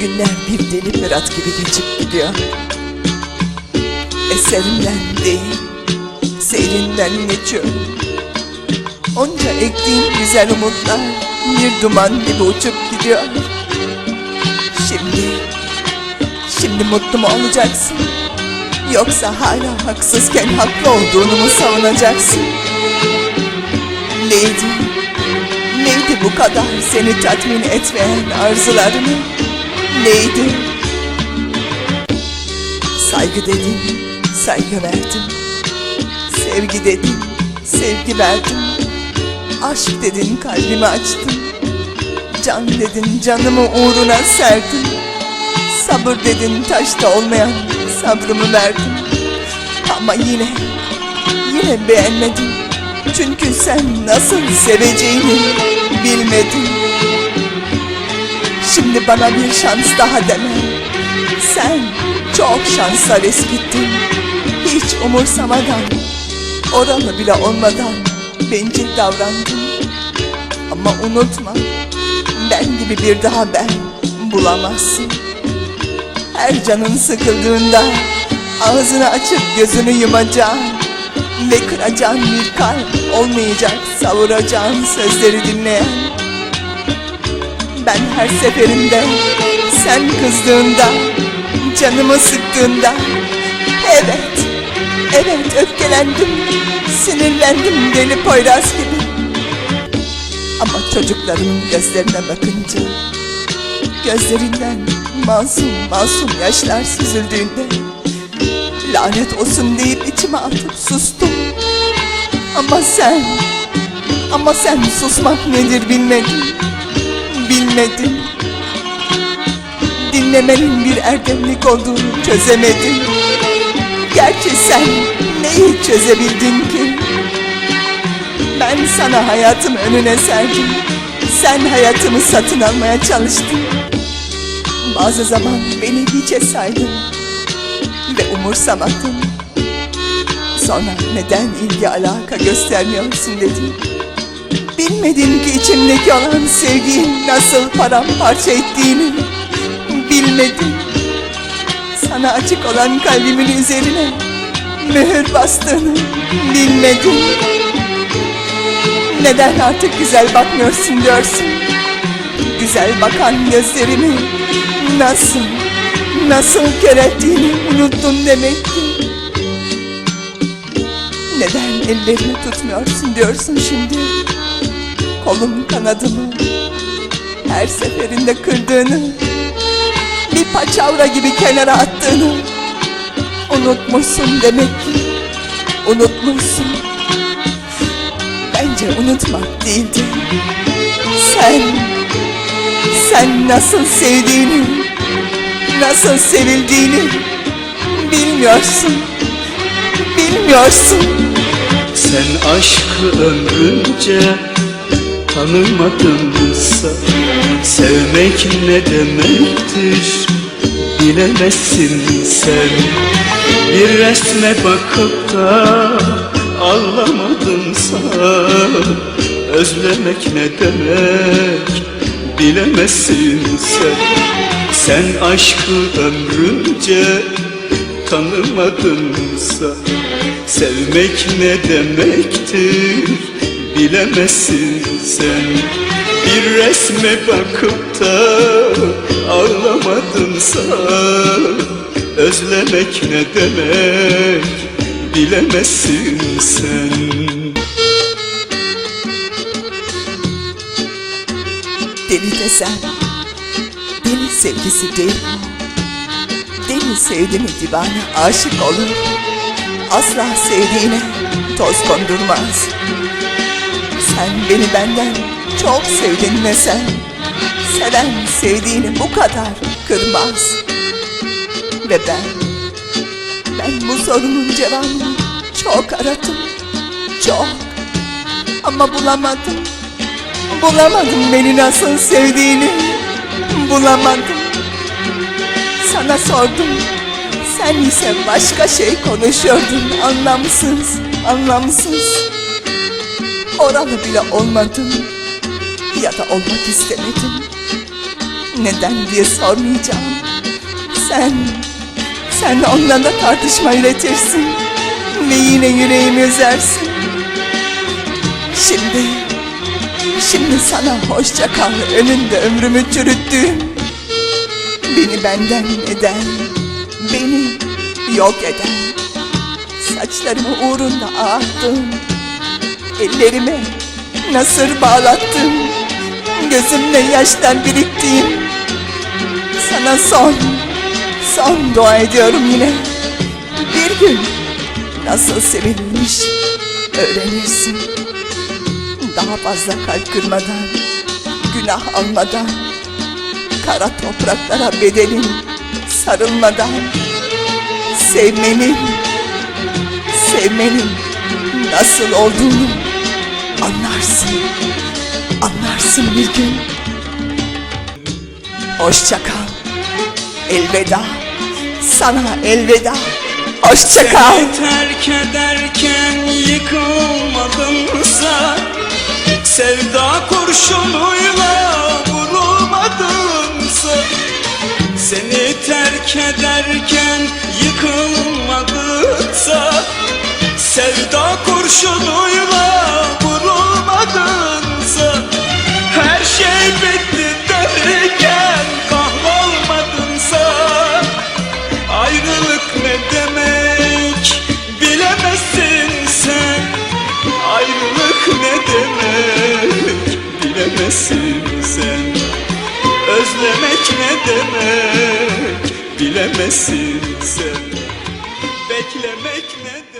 bir deli Berat gibi geçip gidiyor. Eserimden değil, seyrinden geçiyor. Onca ektiğim güzel umutlar bir duman gibi uçup gidiyor. Şimdi, şimdi mutlu mu olacaksın? Yoksa hala haksızken haklı olduğunu mu savunacaksın? Neydi? Neydi bu kadar seni tatmin etmeyen arzularını? Neydi? Saygı dedin, saygı verdim. Sevgi dedin, sevgi verdim. Aşk dedin, kalbimi açtım. Can dedin, canımı uğruna serdim. Sabır dedin, taşta olmayan sabrımı verdim. Ama yine, yine beğenmedim. Çünkü sen nasıl seveceğini bilmedin. Şimdi bana bir şans daha deme. Sen çok şanslar eskittin. Hiç umursamadan, oralı bile olmadan bencil davrandın. Ama unutma, ben gibi bir daha ben bulamazsın. Her canın sıkıldığında ağzını açıp gözünü yumacağın ve kıracağın bir kalp olmayacak savuracağın sözleri dinleyen. Ben her seferinde. Sen kızdığında, canımı sıktığında. Evet, evet öfkelendim, sinirlendim deli Poyraz gibi. Ama çocuklarımın gözlerine bakınca Gözlerinden masum masum yaşlar süzüldüğünde Lanet olsun deyip içime atıp sustum. Ama sen Ama sen susmak nedir bilmedin Bilmedin Dinlemenin bir erdemlik olduğunu çözemedin Gerçi sen neyi çözebildin ki ben sana hayatımı önüne serdim. Sen hayatımı satın almaya çalıştın. Bazı zaman beni hiçe saydın. Ve umursamadın. Sonra neden ilgi alaka göstermiyorsun dedim. Bilmedin ki içimdeki olan sevgiyi nasıl paramparça ettiğini. Bilmedin. Sana açık olan kalbimin üzerine mühür bastığını bilmedin. Neden artık güzel bakmıyorsun diyorsun Güzel bakan gözlerimi Nasıl, nasıl kör unuttun demek ki Neden ellerimi tutmuyorsun diyorsun şimdi Kolum kanadımı Her seferinde kırdığını Bir paçavra gibi kenara attığını Unutmuşsun demek ki Unutmuşsun Bence unutmak değildi. Sen, sen nasıl sevdiğini, nasıl sevildiğini bilmiyorsun, bilmiyorsun. Sen aşkı ömrünce tanımadınsa Sevmek ne demektir bilemezsin sen. Bir resme bakıp da ağlamadınsa Özlemek ne demek bilemezsin sen. Sen aşkı ömrünce tanımadınsa Sevmek ne demektir bilemezsin sen Bir resme bakıp da ağlamadınsa Özlemek ne demek bilemezsin sen Deli desen, deli sevgisi değil? Deli sevdi mi divane aşık olur. Asla sevdiğine toz kondurmaz. Sen beni benden çok sevdin ne sen? Seven sevdiğini bu kadar kırmaz. Ve ben, ben bu sorunun cevabını çok aradım. Çok. Ama bulamadım. Bulamadım beni nasıl sevdiğini Bulamadım Sana sordum Sen ise başka şey konuşuyordun Anlamsız, anlamsız Oralı bile olmadın Ya da olmak istemedim Neden diye sormayacağım Sen, sen onunla da tartışma üretirsin ve yine yüreğimi üzersin. Şimdi, şimdi sana hoşça kal önünde ömrümü çürüttüğüm. Beni benden eden, beni yok eden. Saçlarımı uğrunda ağarttım. Ellerime nasır bağlattım. Gözümle yaşlar biriktiğim. Sana son, son dua ediyorum yine. Bir gün nasıl sevilmiş öğrenirsin. Daha fazla kalp kırmadan, günah almadan, kara topraklara bedenin sarılmadan, sevmenin, sevmenin nasıl olduğunu anlarsın, anlarsın bir gün. Hoşça kal, elveda, sana elveda, hoşça kal. Seni terk ederken yıkılmadınsa Sevda kurşunuyla vurulmadınsa Seni terk ederken yıkılmadınsa Sevda kurşunuyla vurulmadınsa Her şey bitti derken kahrolmadınsa Ayrılık ne demek bilemezsin sen. Ayrılık ne demek bilemezsin sen. Özlemek ne demek bilemezsin sen. Beklemek ne demek